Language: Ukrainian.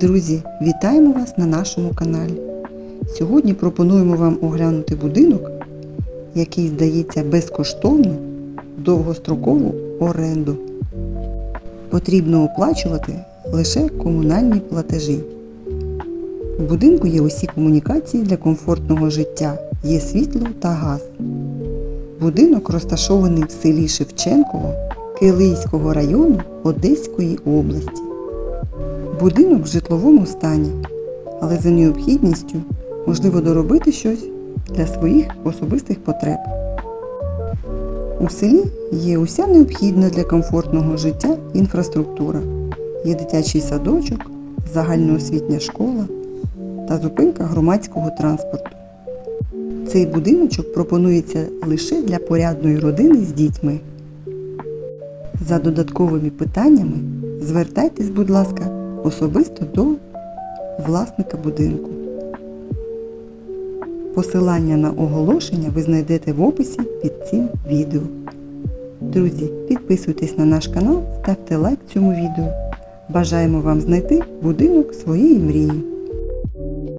Друзі, вітаємо вас на нашому каналі. Сьогодні пропонуємо вам оглянути будинок, який здається безкоштовно довгострокову оренду. Потрібно оплачувати лише комунальні платежі. У будинку є усі комунікації для комфортного життя, є світло та газ. Будинок розташований в селі Шевченково Килийського району Одеської області. Будинок в житловому стані, але за необхідністю можливо доробити щось для своїх особистих потреб. У селі є уся необхідна для комфортного життя інфраструктура. Є дитячий садочок, загальноосвітня школа та зупинка громадського транспорту. Цей будиночок пропонується лише для порядної родини з дітьми. За додатковими питаннями звертайтесь, будь ласка, особисто до власника будинку. Посилання на оголошення ви знайдете в описі під цим відео. Друзі, підписуйтесь на наш канал, ставте лайк цьому відео. Бажаємо вам знайти будинок своєї мрії.